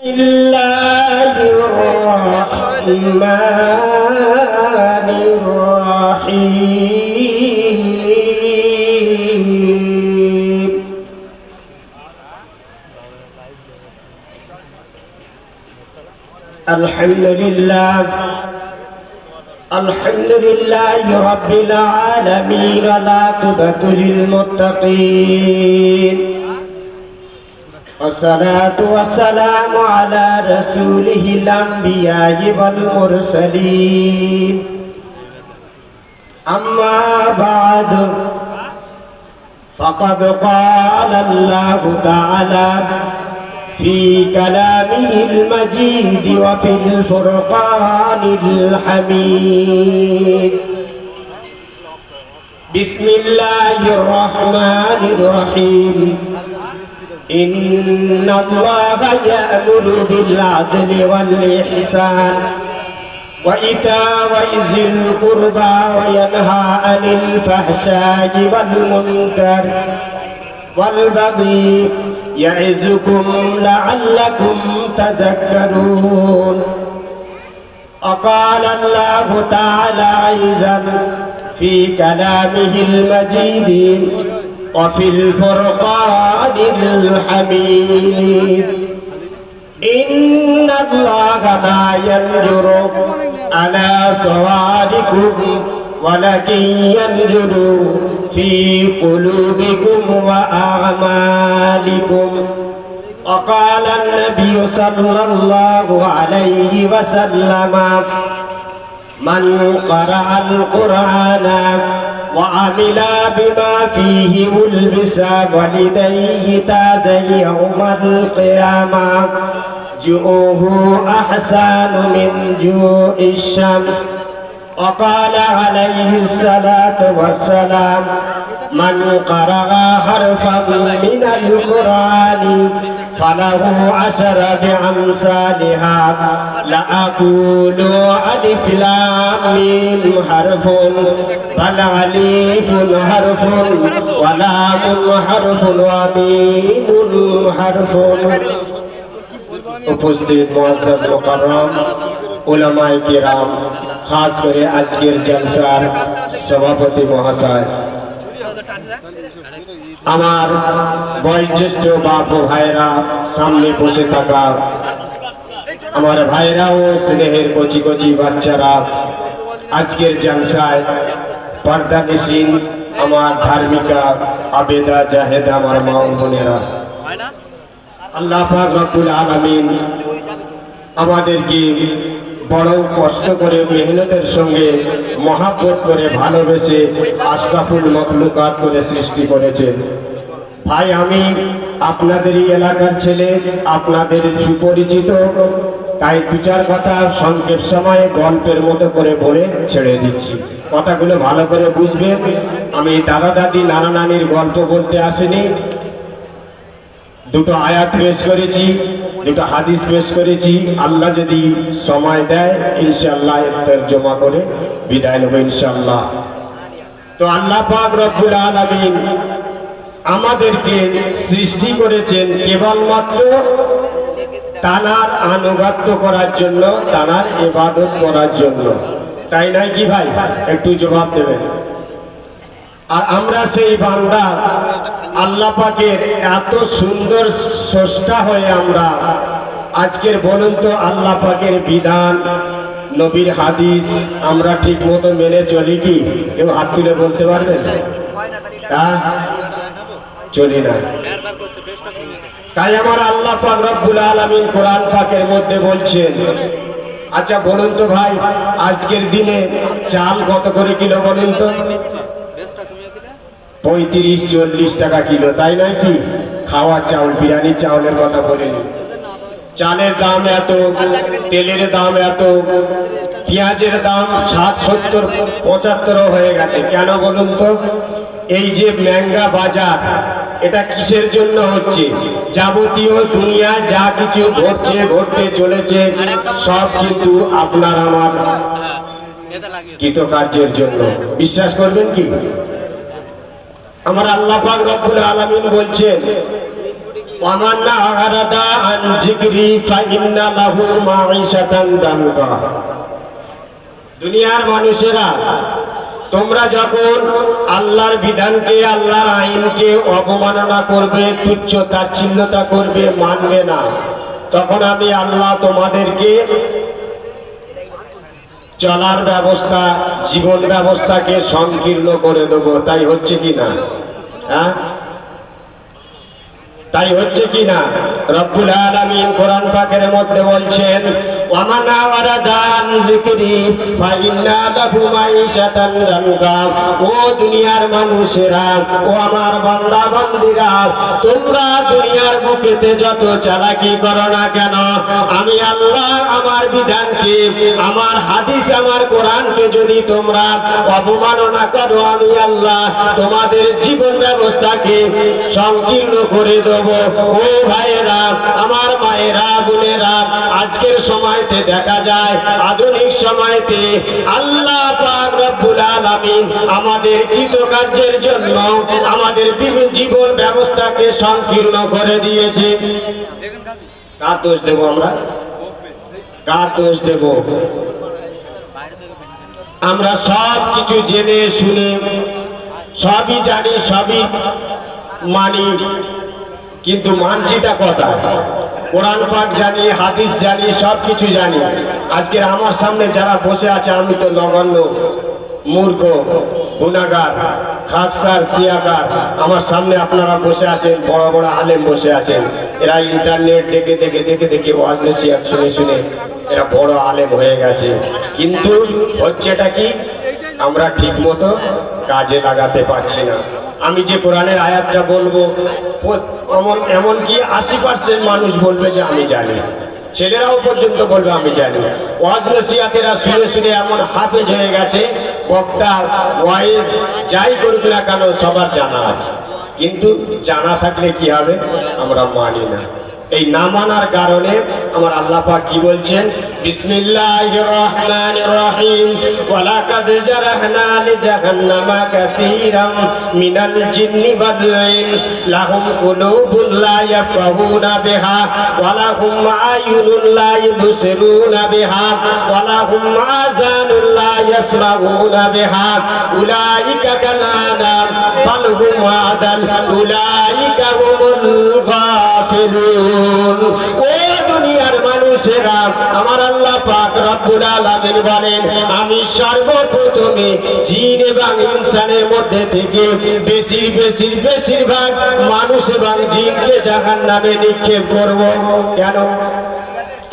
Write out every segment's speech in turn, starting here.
الله الرحمن الرحيم الحمد لله الحمد لله رب العالمين العاقبة للمتقين والصلاة والسلام على رسوله الأنبياء والمرسلين. أما بعد فقد قال الله تعالى في كلامه المجيد وفي الفرقان الحميد. بسم الله الرحمن الرحيم. إن الله يأمر بالعدل والإحسان وإيتاء ذي القربى وينهى عن الفحشاء والمنكر والبغي يعظكم لعلكم تذكرون وقال الله تعالى أيضا في كلامه المجيد وفي الفرقان الحميد. إن الله لا ينظر على صواركم ولكن ينظر في قلوبكم وأعمالكم. وقال النبي صلى الله عليه وسلم من قرأ القرآن وعمل بما فيه ألبس ولديه تاج يوم القيامة. جوه أحسن من جوع الشمس. وقال عليه الصلاة والسلام من قرأ حرفا من القرآن فله عشر بأمثالها لأقول ألف لام ميم حرف بل أليف حرف ولام حرف وميم حرف উপস্থিত মহাজাদ মোকাররম ওলামাই কিরাম খাস করে আজকের জলসার সভাপতি মহাশয় আমার বয়োজ্যেষ্ঠ বাপ ও ভাইরা সামনে বসে থাকা আমার ভাইরা ও স্নেহের কচি কচি বাচ্চারা আজকের জলসায় পর্দা নিশিন আমার ধার্মিকা আবেদা জাহেদা আমার মা বোনেরা। আল্লাহ রব্বুল আলামিন আমাদেরকে বড় কষ্ট করে মেহনতের সঙ্গে মহাব্বত করে ভালোবেসে আশরাফুল মখলুকাত করে সৃষ্টি করেছেন ভাই, আমি আপনাদেরই এলাকার ছেলে, আপনাদের সুপরিচিত, তাই বিচার কথা সংক্ষেপ সময়ে গল্পের মতো করে বলে ছেড়ে দিচ্ছি। কথাগুলো ভালো করে বুঝবে আমি দাদা দাদি, নানা নানির গল্প বলতে আসিনি। দুটো আয়াত পেশ করেছি, দুটো হাদিস পেশ করেছি। আল্লাহ যদি সময় দেয়, ইনশাআল্লাহ এর জমা করে বিদায় নেব ইনশাআল্লাহ। তো আল্লাহ পাক রব্বুল আলামিন আমাদেরকে সৃষ্টি করেছেন কেবলমাত্র তানার আনুগত্য করার জন্য, তানার ইবাদত করার জন্য। তাই নাই কি ভাই? একটু জবাব দেবেন। আর আমরা সেই বান্দা। আল্লাহ পাকের এত সুন্দর স্রষ্টা হয়ে আমরা। আজকের বলুন তো আল্লাহ পাকের বিধান, নবীর হাদিস আমরা ঠিক মতো মেনে চলি কি? কেউ হাত তুলে বলতে পারবেন? হ্যাঁ? চলি না। তাই আমার আল্লাহ পাক রব্বুল আলামিন কোরআন পাকের মধ্যে বলছেন আচ্ছা বলুন তো ভাই, আজকের দিনে চাল কত করে কিলো বলুন তো? পঁয়ত্রিশ চল্লিশ টাকা কিলো তাই নয় কি? খাওয়ার চাউল বিরিয়ানির চাউলের কথা বলিনি চালের দাম এত তেলের দাম এত পেঁয়াজের দাম ষাট সত্তর পঁচাত্তরও হয়ে গেছে। কেন বলুন তো? এই যে ম্যাঙ্গা বাজার এটা কিসের জন্য হচ্ছে? যাবতীয় দুনিয়া যা কিছু ঘটছে ঘটতে চলেছে সব কিন্তু আপনার আমার কৃতকার্যের জন্য। বিশ্বাস করবেন কি? আমার আল্লাহ পাক রব্বুল আলামিন বলছেন, ওয়ামান আরাদা আন যিকরি ফাইন্না লাহু মাঈশাতান দানকা দুনিয়ার মানুষেরা, তোমরা যখন আল্লাহর বিধানকে, আল্লাহর আইনকে অবমাননা করবে, তুচ্ছ তাচ্ছিন্নতা করবে, মানবে না, তখন আমি আল্লাহ তোমাদেরকে চলার ব্যবস্থা, জীবন ব্যবস্থাকে সংকীর্ণ করে দেব, তাই হচ্ছে কি না? হ্যাঁ? তাই হচ্ছে কি না? রব্বুল আলামিন কোরআন পাকের মধ্যে বলছেন ওয়ামানা ওয়ারাদান যিকরি ফাইন্না লাহু মাইশাতান রানকা ও দুনিয়ার মানুষেরা ও আমার বান্দা বান্দিরা, তোমরা দুনিয়ার বুকেতে যত চালাকি করো না কেন? আমি আল্লাহ আমার বিধানকে, আমার হাদিস, আমার কোরআনকে যদি তোমরা অবমাননা করো, আমি আল্লাহ তোমাদের জীবন ব্যবস্থাকে সংকীর্ণ করে দেব। ও ভাইয়েরা, আমার মায়েরা, বোনেরা, আজকের সময়তে দেখা যায়, আধুনিক সময়তে আল্লাহ পাক রব্বুল আলামিন আমাদের কৃতকার্যের জন্য আমাদের বিভিন্ন জীবন ব্যবস্থাকে সংকীর্ণ করে দিয়েছে। কার দোষ দেব আমরা? কার দোষ দেব? আমরা সব কিছু জেনে, শুনে, সবই জানি, সবই মানি, কিন্তু মানছিটা কথা কোরআন পাক জানি, হাদিস জানি সব কিছু জানি। আজকে আমার সামনে যারা বসে আছে, আমি তো নগণ্য, মূর্খ, গুণাগার, খাকসার, সিয়াগার। আমার সামনে আপনারা বসে আছেন, বড় বড় আলেম বসে আছেন। এরা ইন্টারনেট দেখে দেখে দেখে দেখে ওয়াজ শুনে শুনে এরা বড় আলেম হয়ে গেছে। কিন্তু হচ্ছেটা কি? আমরা ঠিক মতো কাজে লাগাতে পারছি না। আমি যে কোরআনের আয়াতটা বলব এমন, এমনকি আশি পার্সেন্ট মানুষ বলবে যে আমি জানি। ছেলেরাও পর্যন্ত বলবে আমি জানি। ওয়াজ নসিয়াতেরা শুনে শুনে এমন হাফেজ হয়ে গেছে, বক্তা, ওয়াইজ যাই করুক না কেন সবার জানা আছে। কিন্তু জানা থাকলে কি হবে? আমরা মানি না। এই না মানার কারণে আমার আল্লাহ পাক কি বলছেন? বিসমিল্লাহির রহমানির রহিম। ওয়ালাকাদ জারাহনা লিজাহান্নামা কাসীরাম মিনাল জিন্নি ওয়াল ইনস লাহুম কুলুবুন লা ইয়াফকাহুনা বিহা। ওয়া লাহুম আয়ুনুন লা ইবসিরুনা বিহা। ওয়া লাহুম আযানুন লা ইয়াসমাউনা বিহা। উলাইকা কালানাম বাল হুম আদাল উলাইকা হুমুল গাফিলুন। আমার আল্লাহ পাক রব্বুল আলামিন বলেন, আমি সর্বপ্রথমে জিন এবং ইনসানের মধ্যে থেকে বেশি বেশি মানুষ এবং জিনকে জাহান্নামে নিক্ষেপ করব। কেন?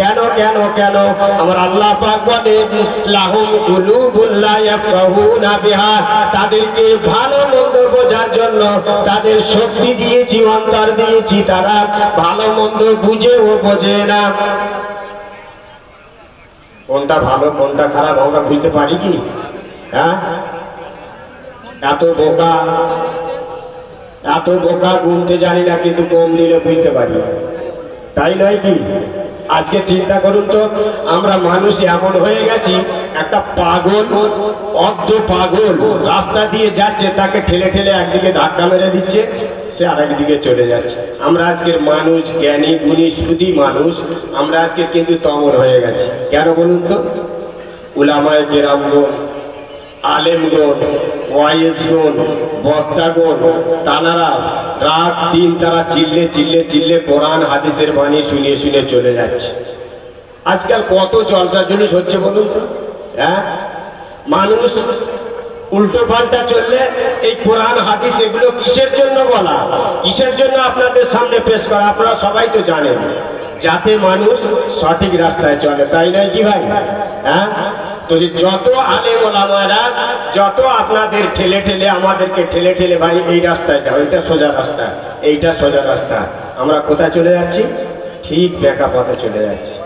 কেন কেন কেন? আমার আল্লাহ পাক বলেন, লাহুম কুলুবুল লা ইয়াফকাহুনা বিহা। তাদেরকে ভালো মন্দ বোঝার জন্য তাদের শক্তি দিয়েছি, অন্তর দিয়েছি, তারা ভালো মন্দ বুঝেও বোঝে না। কোনটা ভালো, কোনটা খারাপ, আমরা বুঝতে পারি কি? হ্যাঁ? এত বোকা এত বোকা গুনতে জানি না, কিন্তু কম দিলে বুঝতে পারি। তাই নয় কি? আজকে চিন্তা করুন তো, আমরা মানুষ এমন হয়ে গেছি, একটা পাগল, অর্ধ পাগল রাস্তা দিয়ে যাচ্ছে, তাকে ঠেলে ঠেলে একদিকে ধাক্কা মেরে দিচ্ছে, সে আর একদিকে চলে যাচ্ছে। আমরা আজকের মানুষ, জ্ঞানী, গুণী সুদী মানুষ, আমরা আজকে কিন্তু তমর হয়ে গেছি। কেন বলুন তো? উলামায় কেরামগণ আলেমগণ ওয়াইসগণ বক্তাগণ তানারা রাত দিন তারা চিল্লে চিল্লে চিল্লে কোরআন, হাদিসের বাণী শুনিয়ে শুনে চলে যাচ্ছে। আজকাল কত জলসা জুলুস হচ্ছে বলুন তো হ্যাঁ? মানুষ উল্টো পাল্টা চললে এই কোরআন, হাদিস এগুলো কিসের জন্য বলা? কিসের জন্য আপনাদের সামনে পেশ করা? আপনারা সবাই তো জানেন। যাতে মানুষ সঠিক রাস্তায় চলে, তাই নয় কি ভাই? হ্যাঁ? তো যে যত আলে ওলামারা, যত আপনাদের ঠেলে ঠেলে আমাদেরকে ঠেলে ঠেলে, ভাই, এই রাস্তায় যাও, এটা সোজা রাস্তা, এইটা সোজা রাস্তা, আমরা কোথায় চলে যাচ্ছি? ঠিক বেকা পথে চলে যাচ্ছি।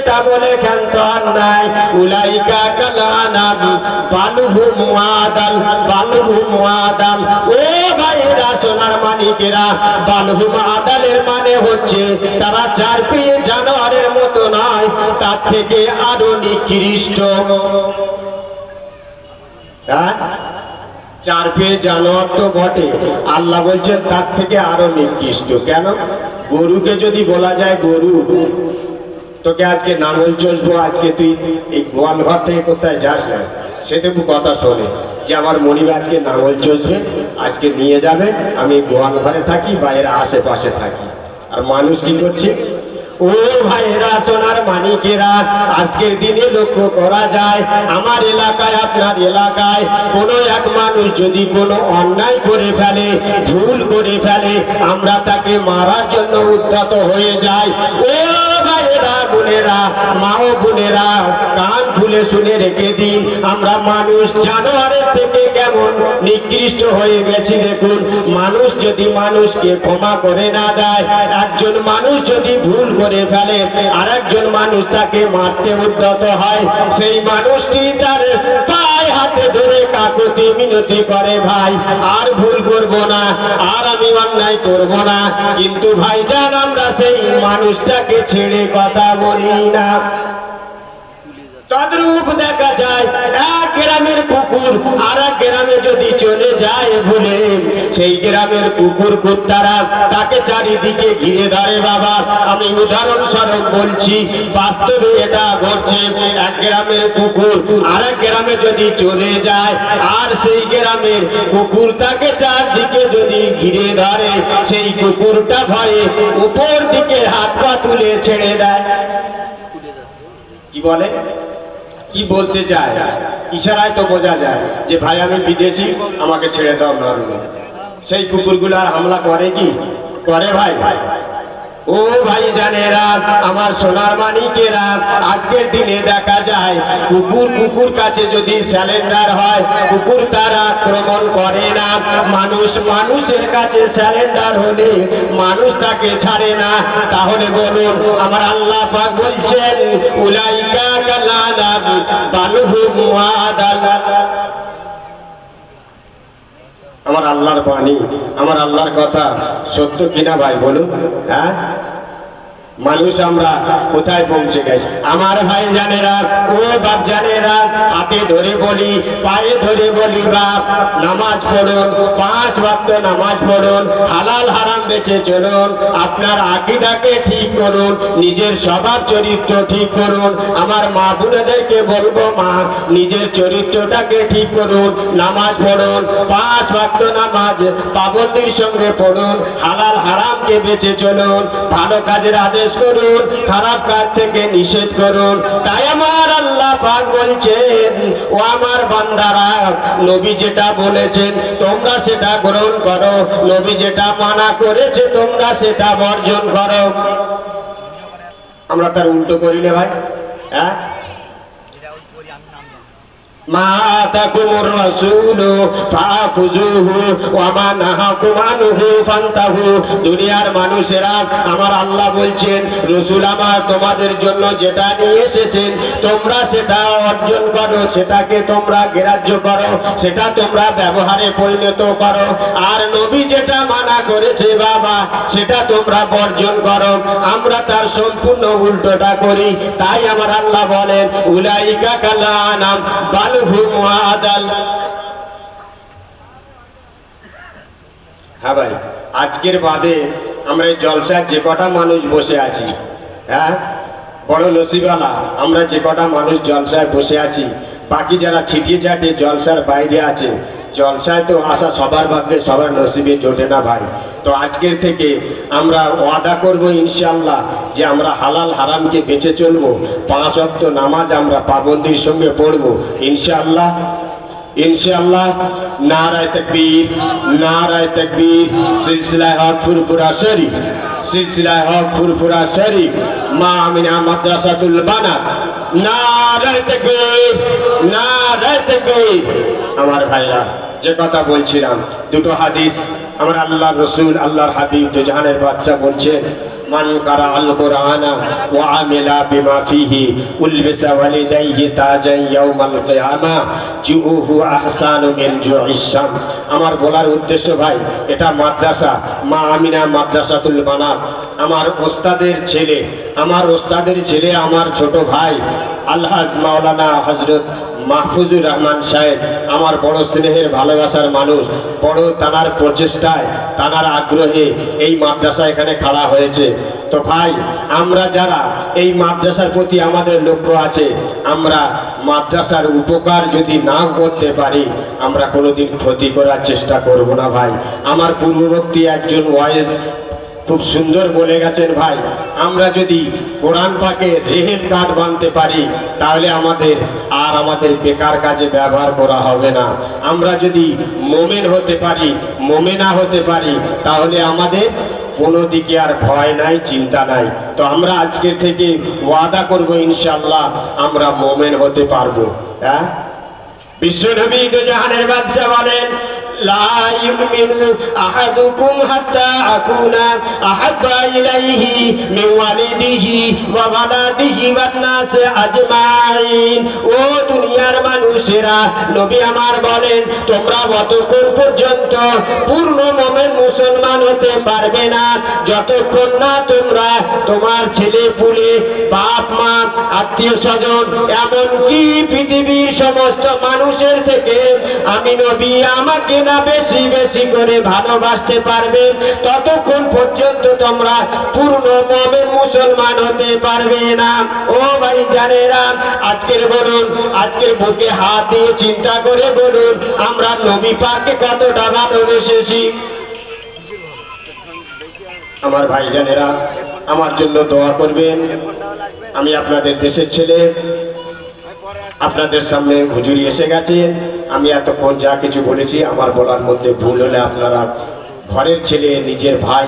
এটা বলে ক্ষান্ত অন্যায় উলাইকা কালানাম, বালুহু মুআদাল বালুহু মুআদাল। ও ভাইরা সোনার মানিকেরা, বালুহু মুআদালের মানে হচ্ছে তারা চার পেয়ে জানোয়ারের মতো নয়, তার থেকে আরও নিকৃষ্ট। হ্যাঁ? চার পেয়ে জানোয়ার তো বটে। আল্লাহ বলছেন তার থেকে আরও নিকৃষ্ট। কেন? গরুকে যদি বলা যায় গরু। তোকে আজকে নাঙল চষবো আজকে তুই এই গোয়াল ঘর থেকে কোথায় যাস না? সেটুকু কথা শোনে যে আমার মনিব আজকে নাঙল চষবে আজকে নিয়ে যাবে, আমি গোয়াল ঘরে থাকি বাইরে আশেপাশে থাকি। আর মানুষ কি করছে? ও ভাইরা সোনার মানিকেরা, আজকের দিনে লক্ষ্য করা যায়, আমার এলাকায়, আপনার এলাকায় কোনো এক মানুষ যদি কোনো অন্যায় করে ফেলে, ভুল করে ফেলে, আমরা তাকে মারার জন্য উদ্যত হয়ে যাই। ও বোনেরা মা ও বোনেরা, কান খুলে শুনে রেখে দিন। আমরা মানুষ জানোয়ারের থেকে কেমন? নিকৃষ্ট হয়ে গেছি দেখুন। মানুষ যদি মানুষকে ক্ষমা করে না দেয়, একজন মানুষ যদি ভুল করে ফেলে আর একজন মানুষ তাকে মারতে উদ্যত হয়, সেই মানুষটি তার ধরে কাকুতি মিনতি করে ভাই, আর ভুল করব না, আর আমি অন্যায় করব না। কিন্তু ভাইজান, আমরা সেই মানুষটাকে ছেড়ে কথা বলি না। তদ্রূপ দেখা যায়, এক গ্রামের কুকুর আর এক গ্রামে যদি চলে যায় ভুলে, সেই গ্রামের কুকুর কুত্তারা তাকে চারিদিকে ঘিরে ধরে বাবা। আমি উদাহরণ উদাহরণস্বরূপ বলছি, বাস্তবে এটা ঘটছে, এক গ্রামের কুকুর আর এক গ্রামে যদি চলে যায়, আর সেই গ্রামের কুকুর তাকে চারদিকে যদি ঘিরে ধরে, সেই কুকুরটা ভয়ে উপর দিকে হাত পা তুলে ছেড়ে দেয়। কি বলে? কি বলতে চায়? ইশারায় তো বোঝা যায় যে, ভাই, আমি বিদেশি, আমাকে ছেড়ে দাও নরমে সেই কুকুরগুলো আর হামলা করে কি? করে ভাই ভাই? ও ভাই জানেরা আমার সোনার মানিকেরা, আজকের দিনে দেখা যায়, কুকুর কুকুর কাছে যদি স্যালেন্ডার হয়, কুকুর তার আক্রমণ করে না। মানুষ মানুষের কাছে স্যালেন্ডার হলে মানুষ তাকে ছাড়ে না। তাহলে বলুন, আমার আল্লাহ পাক বলছেন, উলাইকা কালানা বালুহু মুআদালা আমার আল্লাহর বাণী, আমার আল্লাহর কথা সত্য কিনা ভাই বলুন হ্যাঁ? মানুষ আমরা কোথায় পৌঁছে গেছি? আমার ভাই জানে রাখ ও বাপ জানে রাখ হাতে ধরে বলি, পায়ে ধরে বলি বাপ, নামাজ পড়ুন, পাঁচ বাক্য নামাজ পড়ুন, হালাল হারাম বেঁচে চলুন, আপনার আকিদাকে ঠিক করুন, নিজের স্বভাব চরিত্র ঠিক করুন। আমার মা বোনেদেরকে বলব, মা, নিজের চরিত্রটাকে ঠিক করুন, নামাজ পড়ুন, পাঁচ ওয়াক্ত নামাজ পাবন্দির সঙ্গে পড়ুন, হালাল হারামকে বেঁচে চলুন, ভালো কাজের আদেশ করুন, খারাপ কাজ থেকে নিষেধ করুন। তাই আমার আল্লাহ পাক বলছেন, ও আমার বান্দারা, নবী যেটা বলেছেন, তোমরা সেটা গ্রহণ করো। নবী যেটা মানা করেছে, তোমরা সেটা বর্জন করো। আমরা তার উল্টো করি না ভাই হ্যাঁ? আতাকুমুর রাসূলু ফাখুযুহু ওয়া মা নাহাকুম আনহু ফান্তাহু। দুনিয়ার মানুষেরা আমার আল্লাহ বলছেন, রসুল আমার তোমাদের জন্য যেটা নিয়ে এসেছেন, তোমরা সেটা অর্জন করো, সেটাকে তোমরা গ্রাহ্য করো, সেটা তোমরা ব্যবহারে পরিণত করো। আর নবী যেটা মানা করেছে বাবা, সেটা তোমরা বর্জন করো। আমরা তার সম্পূর্ণ উল্টোটা করি। তাই আমার আল্লাহ বলেন, উলাইকা কালানাম হ্যাঁ ভাই, আজকের বাদে আমরা এই জলসায় যে কটা মানুষ বসে আছি হ্যাঁ? বড় নসিবালা আমরা যে কটা মানুষ জলসায় বসে আছি, বাকি যারা ছিটিয়ে চাটিয়ে জলসার বাইরে আছে, জলসায় তো আসা সবার ভাগ্যে সবার নসিবে জোটে না ভাই। তো আজকের থেকে আমরা ওয়াদা করব ইনশাল্লাহ যে আমরা হালাল হারামকে বেঁচে চলবো। পাঁচ অক্ত নামাজ আমরা পাবন্দির সঙ্গে পড়ব। ইনশাল্লাহ ইনশাআল্লাহ, নারায় তকবীর নারায় তকবীর, সিলসিলায় হক ফুরফুরা শরীফ, সিলসিলায় হক ফুরফুরা শরীফ, মা আমিনা মাদ্রাসাতুল বানাত, নারায় তকবীর নারায় তকবীর। আমার ভাইরা, যে কথা বলছিলাম, দুটো হাদিস আমার আল্লাহ রসুল, আল্লাহর হাবিব দুজাহানের বাদশা বলছেন আমার বলার উদ্দেশ্য ভাই, এটা মাদ্রাসা, মা আমিনা মাদ্রাসাতুল বানাত আমার ওস্তাদের ছেলে, আমার ওস্তাদের ছেলে, আমার ছোট ভাই, আলহাজ মাওলানা হজরত মাহফুজুর রহমান সাহেব আমার বড় স্নেহের ভালোবাসার মানুষ, বড় তানার প্রচেষ্টায় তানার আগ্রহে এই মাদ্রাসা এখানে খাড়া হয়েছে। তো ভাই, আমরা যারা এই মাদ্রাসার প্রতি আমাদের লক্ষ্য আছে, আমরা মাদ্রাসার উপকার যদি না করতে পারি, আমরা কোনোদিন ক্ষতি করার চেষ্টা করব না ভাই। আমার পূর্ববর্তী একজন ওয়াইজ খুব সুন্দর বলে গেছেন ভাই। আমরা যদি কোরআন পাকে রেহের কার্ড বানতে পারি, তাহলে আমাদের আর আমাদের বেকার কাজে ব্যবহার করা হবে না। আমরা যদি মোমেন হতে পারি, মোমেনা হতে পারি, তাহলে আমাদের কোনো দিকে আর ভয় নাই, চিন্তা নাই। তো আমরা আজকের থেকে ওয়াদা করব ইনশাল্লাহ আমরা মোমেন হতে পারব। হ্যাঁ? বিশ্বনবী জাহানের বাদশাহ বলেন আজমাইন ও দুনিয়ার মানুষেরা, নবী আমার বলেন, তোমরা অতক্ষণ পর্যন্ত পূর্ণ মোমেন মুসলমান হতে পারবে না, যতক্ষণ না তোমরা তোমার ছেলে, পুলে, বাপ, মা, আত্মীয় স্বজন, এমনকি পৃথিবীর সমস্ত মানুষের থেকে আমি নবী আমাকে না বেশি বেশি করে ভালোবাসতে পারবে, ততক্ষণ পর্যন্ত তোমরা পূর্ণ মমের মুসলমান হতে পারবে না। ও ভাই জানেরা আজকের বলুন, আজকের বুকে হাত দিয়ে চিন্তা করে বলুন, আমরা নবী পাকে কতটা ভালোবেসেছি। আমার ভাইজানেরা, আমার জন্য দোয়া করবেন। আমি আপনাদের দেশের ছেলে আপনাদের সামনে হুজুরি এসে গেছে। আমি এতক্ষণ যা কিছু বলেছি, আমার বলার মধ্যে ভুল হলে আপনারা ঘরের ছেলে, নিজের ভাই